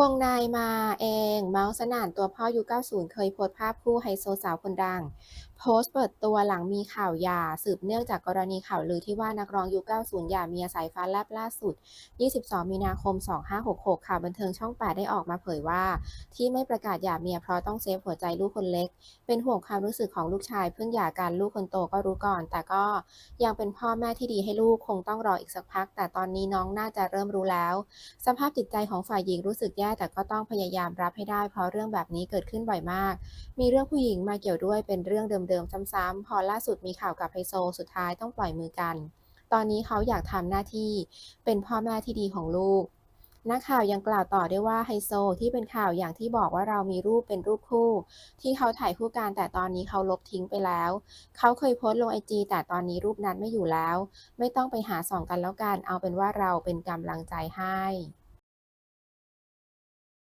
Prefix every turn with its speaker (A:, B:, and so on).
A: วงในมาเอง เมาส์สนั่นตัวพ่อยุค90 เคยโพสภาพคู่ไฮโซสาวคนดัง โพสต์เปิดตัวหลังมีข่าวหย่าสืบเนื่องจากกรณีข่าวลือที่ว่านักร้องยุค90 หย่าเมียสายฟ้าแลบล่าสุด 22 มีนาคม 2566 ข่าวบันเทิงช่อง 8 ได้ออกมาเผยว่า ที่ไม่ประกาศหย่าเมียเพราะต้องเซฟหัวใจลูกคนเล็ก เป็นห่วงความรู้สึกของลูกชายเพิ่งหย่ากันลูกคนโตก็รู้ก่อน แต่ก็ยังเป็นพ่อแม่ที่ดีให้ลูกคงต้องรออีกสักพัก แต่ตอนนี้น้องน่าจะเริ่มรู้แล้ว สภาพจิตใจของฝ่ายหญิงรู้สึกแย่แต่ก็ต้องพยายามรับให้ได้ เพราะเรื่องแบบนี้เกิดขึ้นบ่อยมาก มีเรื่องผู้หญิงมาเกี่ยวด้วยเป็นเรื่องเดิมๆซ้ำๆพอล่าสุดมีข่าวกับไฮโซสุดท้ายต้องปล่อยมือกัน ตอนนี้เขาอยากทำหน้าที่เป็นพ่อแม่ที่ดีของลูกนักข่าวยังกล่าวต่อด้วยว่าไฮโซที่เป็นข่าวอย่างที่บอกว่าเรามีรูปเป็นรูปคู่ ที่เขาถ่ายคู่กันแต่ตอนนี้เขาลบทิ้งไปแล้ว เขาเคยโพสต์ลงไอจีแต่ตอนนี้รูปนั้นไม่อยู่แล้ว ไม่ต้องไปหาส่องกันแล้วกันเอาเป็นว่าเราเป็นกำลังใจให้